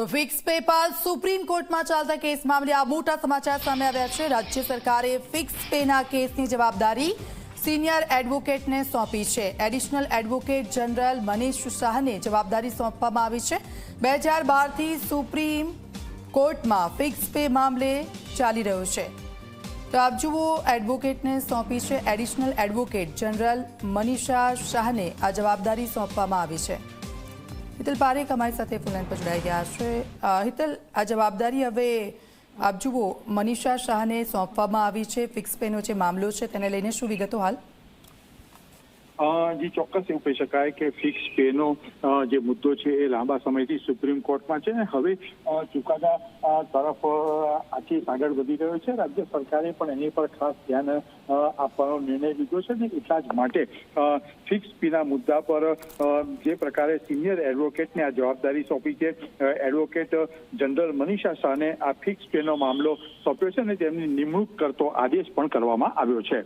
તો fix PayPal supreme કોર્ટમાં ચાલતા કેસ મામલે આ મોટા સમાચાર સામે આવ્યા છે. રાજ્ય સરકારે ફિક્સ પેના કેસની જવાબદારી સિનિયર એડવોકેટને સોંપી છે. એડિશનલ એડવોકેટ જનરલ મનીષ શાહને જવાબદારી સોંપવામાં આવી છે. બે હજાર બારથી સુપ્રીમ કોર્ટમાં ફિક્સ પે મામલે ચાલી રહ્યો છે. તો આપ જુઓ એડવોકેટને સોંપી છે. એડિશનલ એડવોકેટ જનરલ મનીષા શાહને આ જવાબદારી સોંપવામાં આવી છે. હિતલ પારેખ અમારી સાથે ફોનલાઈન પર જોડાઈ ગયા છે. હિતલ, આ જવાબદારી હવે આપ જુઓ, મનીષા શાહને સોંપવામાં આવી છે, ફિક્સ પેનો જે મામલો છે, તેને લઈને શું વિગતો હાલ? જી ચોક્કસ એવું કહી શકાય કે ફિક્સ પેનો જે મુદ્દો છે એ લાંબા સમયથી સુપ્રીમ કોર્ટમાં છે ને હવે ચુકાદા તરફ આખી આગળ વધી રહ્યો છે. રાજ્ય સરકારે પણ એની પર ખાસ ધ્યાન આપવાનો નિર્ણય લીધો છે ને એટલા જ માટે ફિક્સ ફીના મુદ્દા પર જે પ્રકારે સિનિયર એડવોકેટને આ જવાબદારી સોંપી છે એડવોકેટ જનરલ મનીષા શાહને આ ફિક્સ પેનો મામલો સોંપ્યો છે અને તેમની નિમણૂક કરતો આદેશ પણ કરવામાં આવ્યો છે.